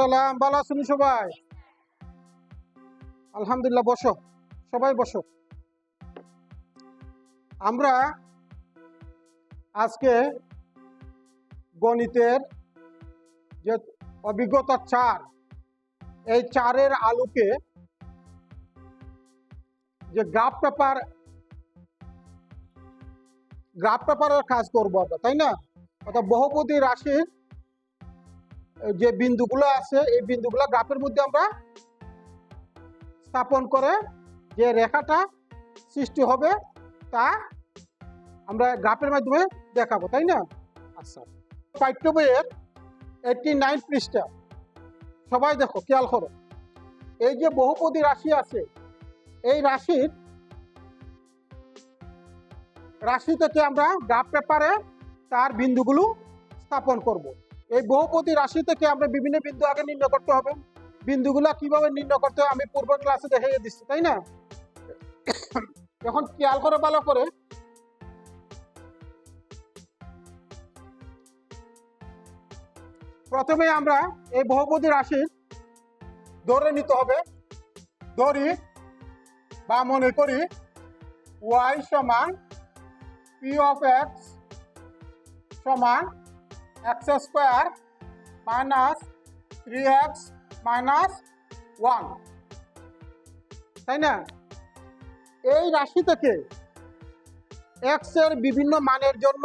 সালাম, ভালো আছেন সবাই? আলহামদুলিল্লাহ, বসো, সবাই বসো। আমরা আজকে গণিতের যে অভিজ্ঞতা চার, এই চারের আলোকে যে গ্রাফ পেপার গ্রাফ পেপারের কাজ করব আমরা, তাই না? অর্থাৎ বহুপদী রাশির যে বিন্দুগুলো আছে এই বিন্দুগুলো গ্রাফের মধ্যে আমরা স্থাপন করে যে রেখাটা সৃষ্টি হবে তা আমরা গ্রাফের মাধ্যমে দেখাবো তাই না? আচ্ছা। পাঠ্য বইয়ের এইটটি নাইন পৃষ্ঠা। সবাই দেখো খেয়াল করো। এই যে বহুপদী রাশি আছে এই রাশির রাশি থেকে আমরা গ্রাফ পেপারে তার বিন্দুগুলো স্থাপন করব। এই বহুপতি রাশি থেকে আমরা বিভিন্ন বিন্দু আগে নির্ণয় করতে হবে। বিন্দুগুলো কীভাবে নির্ণয় করতে হবে আমি পূর্ব ক্লাসে দেখিয়ে দিচ্ছি, তাই না? এখন খেয়াল করে ভালো করে। প্রথমে আমরা এই বহুপতি রাশির ধরে নিতে হবে। ধরি বা মনে করি ওয়াই সমান পি অফ এক্স সমান X square minus three X minus one. তাই না? এই রাশি থেকে এক্সের বিভিন্ন মানের জন্য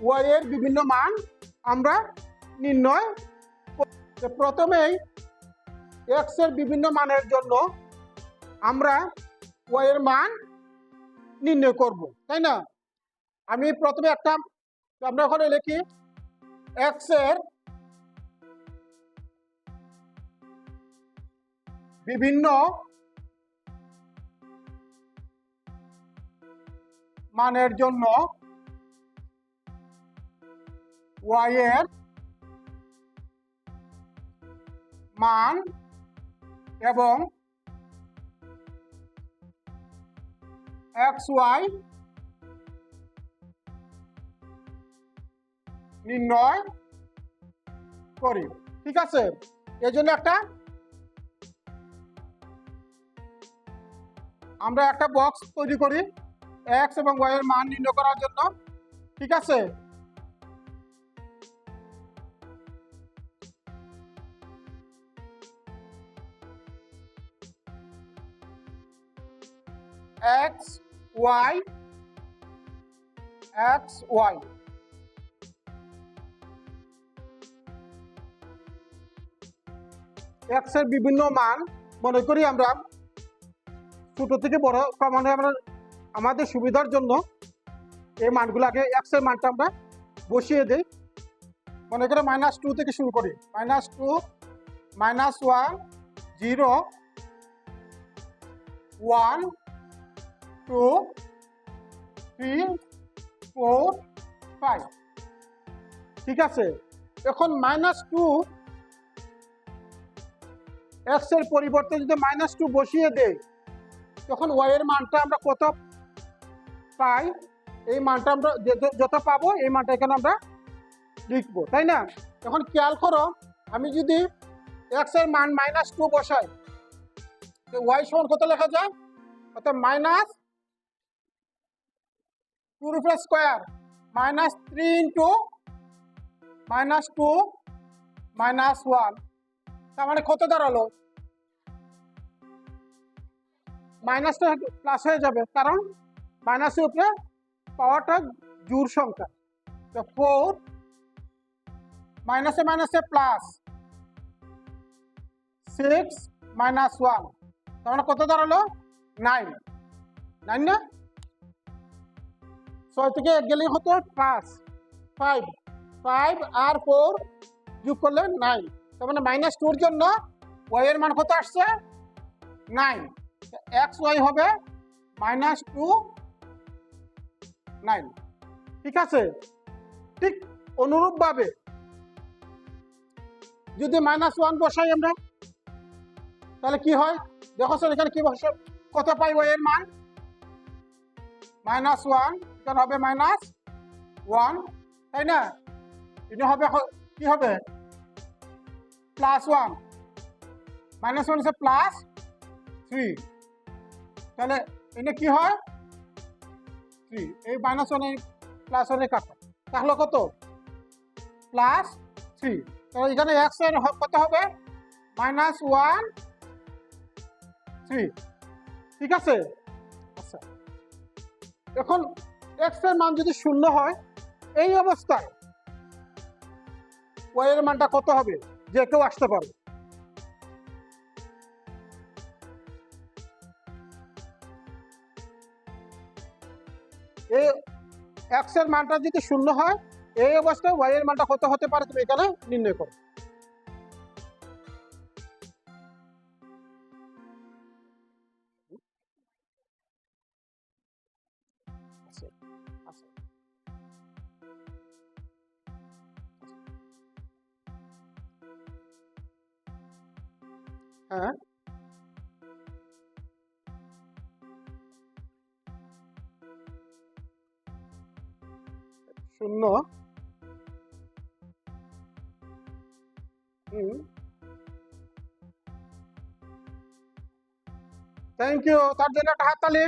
ওয়াই এর বিভিন্ন মান আমরা নির্ণয় প্রথমেই এক্সের বিভিন্ন মানের জন্য আমরা ওয়াই এর মান নির্ণয় করব। তাই না? আমি প্রথমে একটা আমরা ওখানে লিখি এক্সের বিভিন্ন মানের জন্য ওয়াই এর মান এবং এক্স ওয়াই নির্ণয় করি, ঠিক আছে? এই জন্য একটা আমরা একটা বক্স তৈরি করি এক্স এবং ওয়াই এর মান নির্ণয় করার জন্য, ঠিক আছে? এক্স ওয়াই এক্স ওয়াই এক্সের বিভিন্ন মান মনে করি আমরা ছোট থেকে বড় ক্রমান্বয়ে আমরা আমাদের সুবিধার জন্য এই মানগুলো আগে এক্সের মানটা আমরা বসিয়ে দিই। মনে করে মাইনাস টু থেকে শুরু করি। Minus two minus one zero one two three four five ঠিক আছে? এখন মাইনাস টু এক্সের পরিবর্তে যদি মাইনাস টু বসিয়ে দেই, তখন ওয়াই এর মানটা আমরা কত পাই? এই মানটা আমরা যত পাবো, এই মানটা এখানে আমরা লিখব, তাই না? এখন খেয়াল করো, আমি যদি এক্সের মান মাইনাস টু বসাই ওয়াই সমান কত লেখা যায়? অর্থাৎ মাইনাস টু রুপে square minus three into minus two minus one তার মানে কত দাঁড়াল? মাইনাসটা প্লাস হয়ে যাবে। কারণ মাইনাসের উপরে পাওয়ারটা জোর সংখ্যা। তো ফোর মাইনাসে মাইনাসে প্লাস সিক্স মাইনাস ওয়ান তার মানে কত দাঁড়াল? নাইন নাইন না? ছয় থেকে এক গেলেই হতো পাঁচ। ফাইভ ফাইভ আর ফোর যোগ করলে নাইন তার মানে মাইনাস টুর জন্য ওয়াই এর মান কত আসছে? নাইন এক্স ওয়াই হবে মাইনাস টু নাইন ঠিক আছে? ঠিক অনুরূপভাবে যদি মাইনাস ওয়ান বসাই আমরা, তাহলে কি হয়? দেখো স্যার এখানে কি বসে, কত পাই ওয়াই এর মান? মাইনাস ওয়ান এখানে হবে মাইনাস ওয়ান তাই না? এটা হবে, কি হবে? প্লাস ওয়ান মাইনাস ওয়ান হচ্ছে প্লাস থ্রি তাহলে এটা কি হয়? থ্রি এই মাইনাস ওয়ান প্লাস ওয়ানে কাটা তাহলে কত? প্লাস থ্রি তাহলে এখানে এক্সের কত হবে? মাইনাস ওয়ান থ্রি ঠিক আছে? আচ্ছা। এখন এক্সের মান যদি শূন্য হয়, এই অবস্থায় ওয়াই এর মানটা কত হবে? যে কেউ আসতে পারবে। এই এক্সের মানটা যদি শূন্য হয় এই অবস্থায় ওয়াই এর মানটা কত হতে পারে, তুমি এখানে নির্ণয় করো। হ্যাঁ শূন্য থ্যাংক ইউ তার জন্য একটা হাততালি।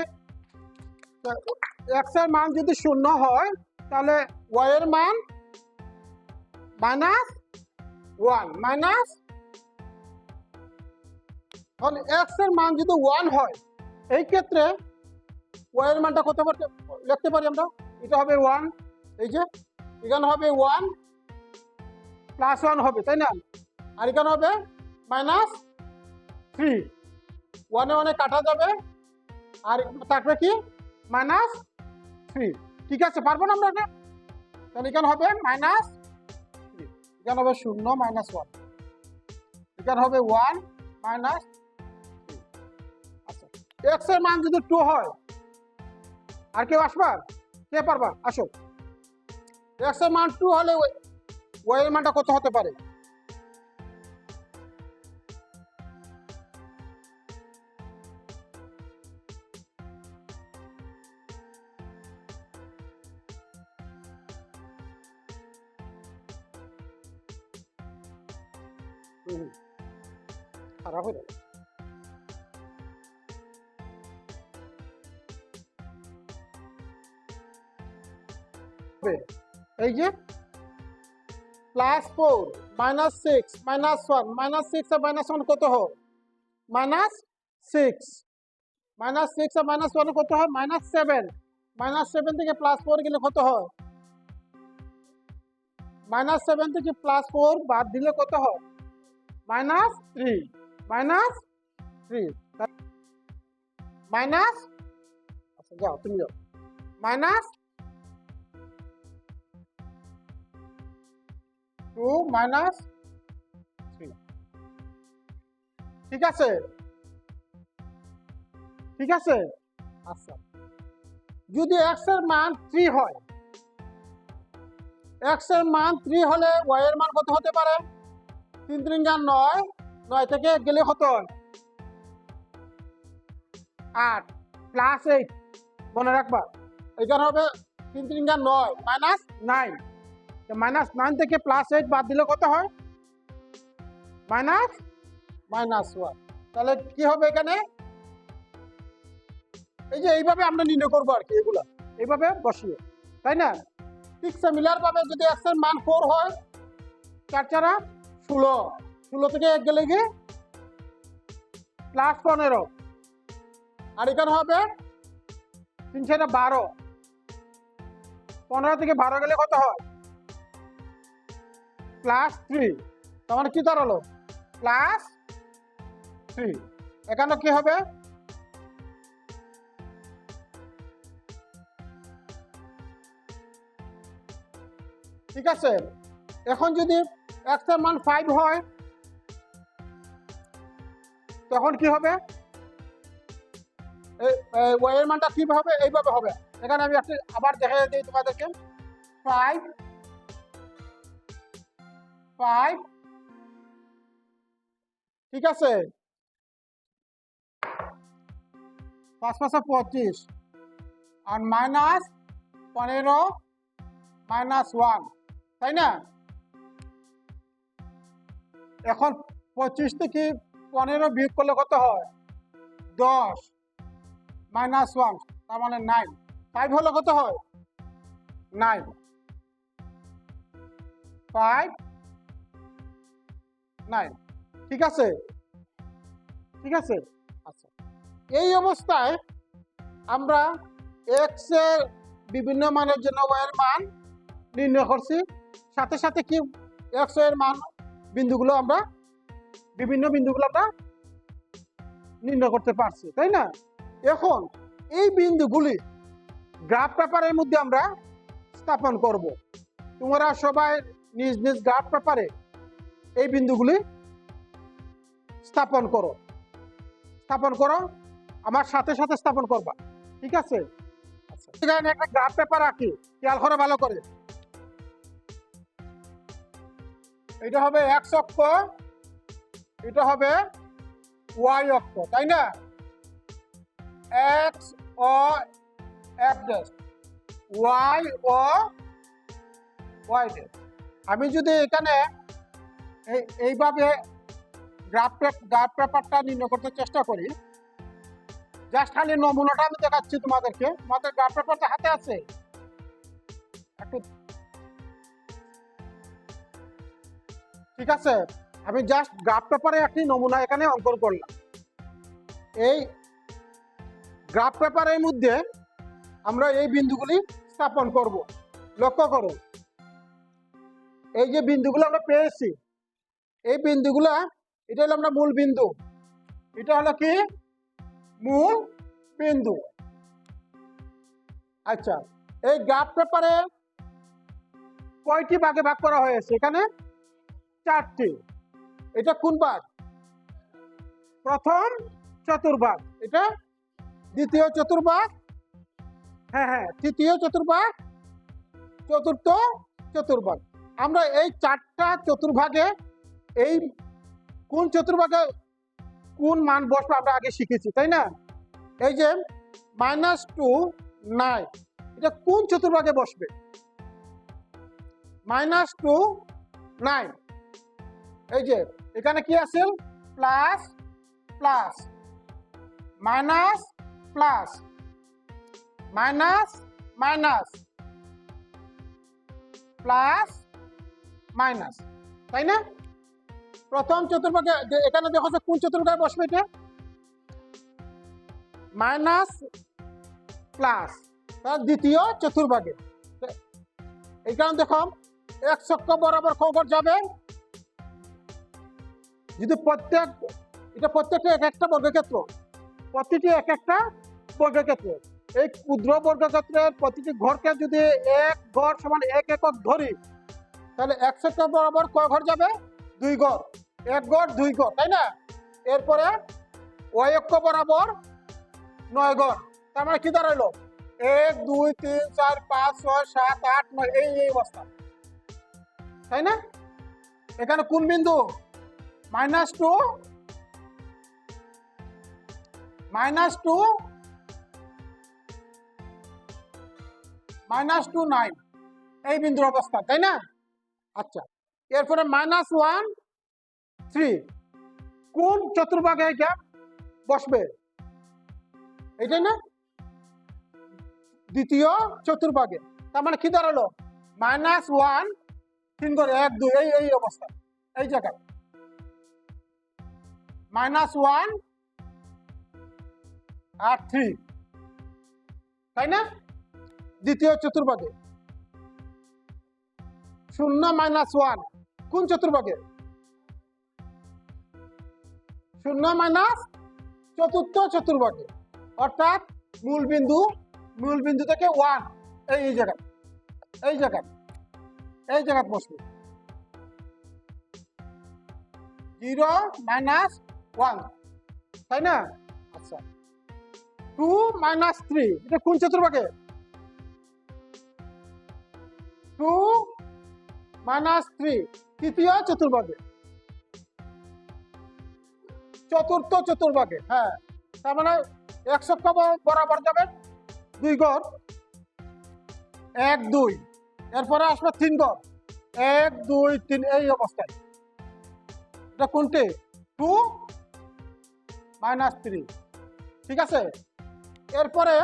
এক্সের মান যদি শূন্য হয়, তাহলে ওয়াই এর মান মাইনাস ওয়ান মাইনাস তাহলে এক্সের মান যদি ওয়ান হয়, এই ক্ষেত্রে ওয়াই এর মানটা করতে লিখতে পারি আমরা? এটা হবে ওয়ান এই যে, এখানে হবে ওয়ান প্লাস ওয়ান হবে, তাই না? আর এখানে হবে মাইনাস থ্রি ওয়ানে ওয়ানে কাটা যাবে, আর তারপরে কি? মাইনাস থ্রি ঠিক আছে, পারব না আমরা এটা? তাহলে এখানে হবে মাইনাস থ্রি এখানে হবে শূন্য মাইনাস ওয়ান এখানে হবে ওয়ান মাইনাস এক্সের মান যদি টু হয়, আর কেউ আসবার কে পারবা? আসো। এক্সের মান টু হলে ওয়াই এর মানটা কত হতে পারে? হবে। এই যে plus four minus six minus one minus six আর মাইনাস ওয়ান কত হয়? মাইনাস সিক্স মাইনাস সিক্স আর মাইনাস ওয়ান কত হয়? মাইনাস সেভেন মাইনাস সেভেন থেকে প্লাস ফোর গেলে কত হয়? মাইনাস সেভেন থেকে প্লাস ফোর বাদ দিলে কত হয়? Minus three minus three minus আচ্ছা যাও, তুমি যাও। Minus two minus three. ঠিক আছে? ঠিক আছে? আচ্ছা। যদি এক্সের মান থ্রি হয় এক্সের মান থ্রি হলে ওয়াই এর মান কত হতে পারে? তিন তিন যান নয় নয় থেকে গেলে কত আট প্লাস এইট মনে রাখবা। এখানে হবে তিন তিন যান নয় মাইনাস নাইন মাইনাস নাইন থেকে প্লাস এইট বাদ দিলে কত হয়? মাইনাস মাইনাস ওয়ান তাহলে কি হবে এখানে? এই যে এইভাবে আমরা নির্ণয় করব আর কি এগুলা। এইভাবে বসিয়ে। তাই না? ঠিক সিমিলার ভাবে যদি এক্সের মান ফোর হয় চার চারা ষোলো। ষোলো থেকে এক গেলে গিয়ে প্লাস পনেরো। আর এখানে হবে তিন বারো। পনেরো থেকে বারো গেলে কত হয়? প্লাস থ্রি তোমার কি দাঁড়াল? প্লাস থ্রি এখানে কি হবে? ঠিক আছে? এখন যদি এক্স মান ফাইভ হয়, তখন কি হবে? ওয়াই মানটা কীভাবে, এইভাবে হবে? এখানে আমি আবার দেখা দিই তোমাদেরকে। ফাইভ ফাইভ ঠিক আছে? পাঁচ পাঁচশো পঁচিশ। আর মাইনাস পনেরো মাইনাস ওয়ান তাই না? এখন পঁচিশ থেকে পনেরো বিয়োগ করলে কত হয়? দশ। মাইনাস ওয়ান তার মানে নাইন ফাইভ হলে কত হয়? নাইন ফাইভ নাইন ঠিক আছে? ঠিক আছে? আচ্ছা। এই অবস্থায় আমরা এক্সের বিভিন্ন মানের জন্য এর মান নির্ণয় করছি। সাথে সাথে কি এক্সের মান বিন্দুগুলো আমরা বিভিন্ন বিন্দুগুলো আমরা নির্ণয় করতে পারছি, তাই না? এখন এই বিন্দুগুলি গ্রাফ পেপারের মধ্যে আমরা স্থাপন করব। তোমরা সবাই নিজ নিজ গ্রাফ পেপারে এই বিন্দুগুলি স্থাপন করো। স্থাপন করো, আমার সাথে সাথে স্থাপন করবা। ঠিক আছে? আচ্ছা একটা গ্রাফ পেপার আঁকি, খেয়াল করে ভালো করে। এটা হবে এক্স অক্ষ, এটা হবে ওয়াই অক্ষ, তাই না? এক্স ও এফ ড্যাশ ওয়াই ও ওয়াই ড্যাশ আমি যদি এখানে এইভাবে গ্রাফ পেপারটা নির্ণয় করতে চেষ্টা করি। জাস্ট খালি নমুনাটা আমি দেখাচ্ছি তোমাদেরকে। তোমাদের গ্রাফ পেপারটা হাতে আছে। একটু ঠিক আছে? আমি জাস্ট গ্রাফ পেপারে একটি নমুনা এখানে অঙ্কন করলাম। এই গ্রাফ পেপারের মধ্যে আমরা এই বিন্দুগুলি স্থাপন করব। লক্ষ্য করো। এই যে বিন্দুগুলো আমরা পেয়েছি এই বিন্দুগুলা, এটা হলো আমরা মূল বিন্দু। এটা হলো কি? মূল বিন্দু। আচ্ছা এই গ্রাফ পেপারে কয়টি ভাগে ভাগ করা হয়েছে? এখানে চারটি। এটা কোন ভাগ? প্রথম চতুর্ভাগ। এটা দ্বিতীয় চতুর্ভাগ। হ্যাঁ হ্যাঁ তৃতীয় চতুর্ভাগ, চতুর্থ চতুর্ভাগ। আমরা এই চারটা চতুর্ভাগে এই কোন চতুর্ভাগে কোন মান বসবে আমরা আগে শিখেছি, তাই না? এই যে মাইনাস টু নাইন এটা কোন চতুর্ভাগে বসবে? মাইনাস টু নাইন এই যে এখানে কি আছে? Plus plus minus plus minus minus plus minus তাই না? প্রথম চতুর্ভাগে এখানে দেখো কোন চতুর্ভাগে বসবে এটা? Minus plus. তার দ্বিতীয় চতুর্ভাগে এখানে দেখো, এক চক্র বরাবর কখন যাবে। যদি প্রত্যেক, এটা প্রত্যেকটা এক একটা বর্গক্ষেত্র। প্রতিটি এক একটা বর্গক্ষেত্র। এই ক্ষুদ্র বর্গক্ষেত্রের প্রতিটি ঘরকে যদি এক ঘর সমান এক একক ধরি, তাহলে এক সেক্টর বরাবর কয় ঘর যাবে? দুই ঘর। এক ঘর দুই ঘর তাই না? এরপরে ওই অক্ষ বরাবর নয় ঘর তার মানে কি দাঁড়াইলো? এক, দুই, তিন, চার, পাঁচ, ছয়, সাত, আট, নয়, এই এই অবস্থা। তাই না? এখানে কোন বিন্দু? Minus two minus two minus two, nine. এই বিন্দুর অবস্থা, তাই না? আচ্ছা এরপরে মাইনাস ওয়ান থ্রি কোন চতুর্ভাগে এটা বসবে? এইটাই না? দ্বিতীয় চতুর্ভাগে। তার মানে কি দাঁড়াল? মাইনাস ওয়ান তিন করে এক, দুই, এই এই অবস্থা। এই জায়গায়। মাইনাস ওয়ান আর থ্রি তাই না? দ্বিতীয় চতুর্ভাগে। শূন্য মাইনাস ওয়ান কোন চতুর্ভাগে? শূন্য মাইনাস চতুর্থ চতুর্ভাগে অর্থাৎ মূল বিন্দু মূল বিন্দু থেকে ওয়ান এই এই জায়গা এই জায়গা এই জায়গা বসবে জিরো মাইনাস ওয়ান তাই না? আচ্ছা। টু মাইনাস থ্রি এটা কোন চতুর্ভাগে টু মাইনাস থ্রি তৃতীয় চতুর্ভাগে চতুর্থ চতুর্ভাগে হ্যাঁ। তার মানে একশো বরাবর যাবেন দুই গড়, এক, দুই। এরপরে আসবে তিন গড়, এক, দুই, তিন, এই অবস্থায়। এটা কোনটি? Two minus three. ঠিক আছে? এরপরে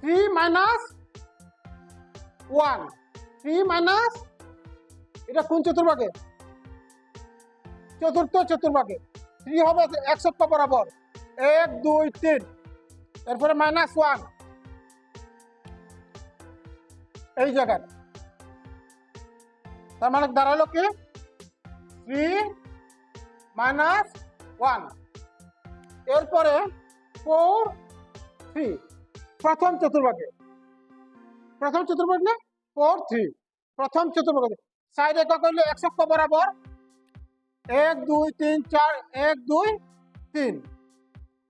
three minus one. Three minus, এটা কোন চতুর্ভাগে? চতুর্থ চতুর্ভাগে। থ্রি হবে এক সপ্তাহ বরাবর। এক, দুই, তিন। এরপরে মাইনাস ওয়ান এই জায়গায়। তার মানে দাঁড়াল কি? থ্রি মাইনাস ওয়ান এরপরে ফোর থ্রি প্রথম চতুর্ভাগে। প্রথম চতুর্ভাগ ফোর থ্রি প্রথম চতুর্ভাগে। সাইড একক হইলে এক সপ্তাহ বরাবর। এক, দুই, তিন, চার, এক, দুই, তিন।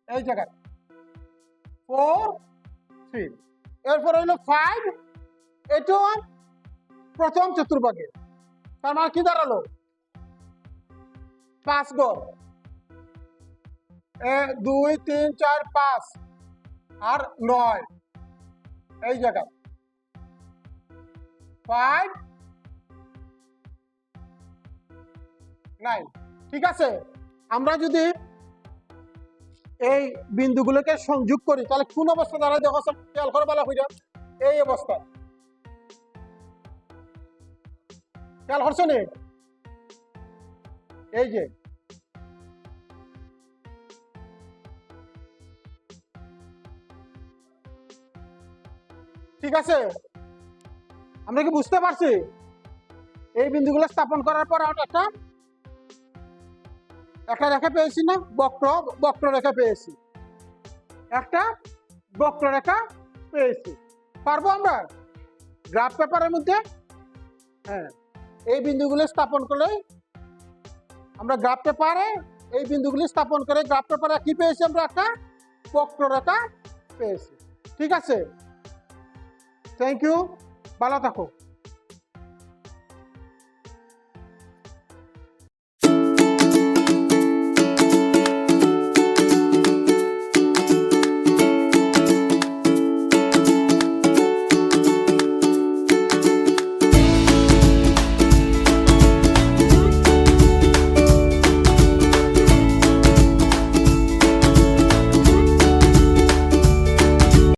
এই জায়গায়। ফোর থ্রি এরপর হইল ফাইভ এটাও প্রথম চতুর্ভাগে। তার মানে কি দাঁড়াল? পাঁচ গড় এক, দুই, তিন, চার, পাঁচ। আর নয়। এই জায়গায়। ফাইভ নাইন ঠিক আছে? আমরা যদি এই বিন্দুগুলোকে সংযোগ করি, তাহলে কোন অবস্থা? দাঁড়ায় দেখো খেয়াল করে, বলা হইয়া এই অবস্থা। খেয়াল করছ নি? এই যে। ঠিক আছে? আমরা কি বুঝতে পারছি? এই বিন্দুগুলো স্থাপন করার পর একটা একটা রেখা পেয়েছি না, বক্র বক্র রেখা পেয়েছি। একটা বক্র রেখা পেয়েছি। পারব আমরা? গ্রাফ পেপারের মধ্যে? হ্যাঁ এই বিন্দুগুলো স্থাপন করলে আমরা গ্রাফ পেপারে এই বিন্দুগুলি স্থাপন করে গ্রাফ পেপারে কি পেয়েছি আমরা? একটা বক্ররেখা পেয়েছি। ঠিক আছে? থ্যাংক ইউ ভালো থাকো।